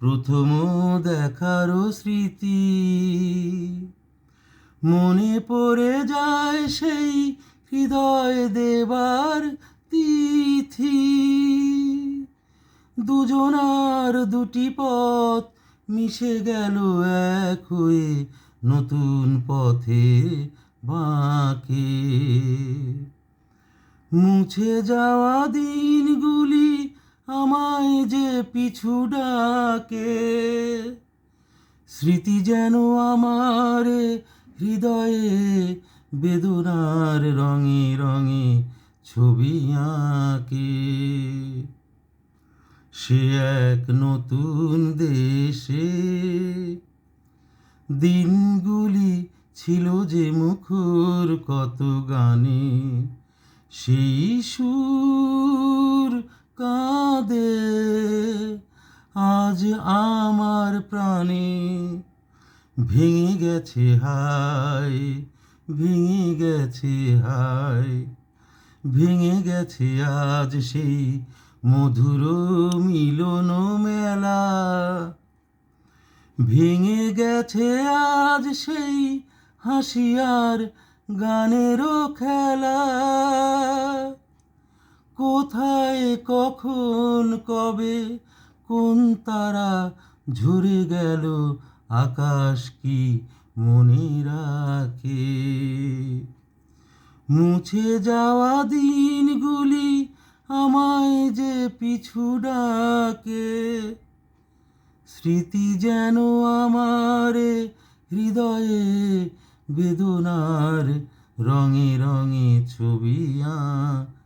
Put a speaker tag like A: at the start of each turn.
A: প্রথম দেখারও স্মৃতি। মনে পড়ে যায় সেই হৃদয় দেবার তিথি। দুজনার দুটি পথ মিশে গেল এক হয়ে নতুন পথে বাঁকে। মুছে যাওয়া দিনগুলি আমায় যে পিছু ডাকে, স্মৃতি যেন আমার হৃদয়ে বেদনার রঙে রঙে ছবি আঁকে। সে এক নতুন দেশে দিনগুলি ছিল যে মুখর কত গানে, সেই সুর কাঁদে। আজ আমার প্রাণে ভেঙে গেছে হায়, ভেঙে গেছে হায়, ভেঙে গেছে আজ সেই মধুর মিলন মেলা। ভেঙে গেছে আজ সেই হাসিয়ার গানেরও খেলা। কোথায়, কখন, কবে, কোন তারা ঝরে গেল, আকাশ কি মনে রাখে? মুছে যাওয়া দিনগুলি আমায় যে পিছু ডাকে, স্মৃতি যেন আমার হৃদয়ে বেদনার রঙে রঙে ছবি আঁকে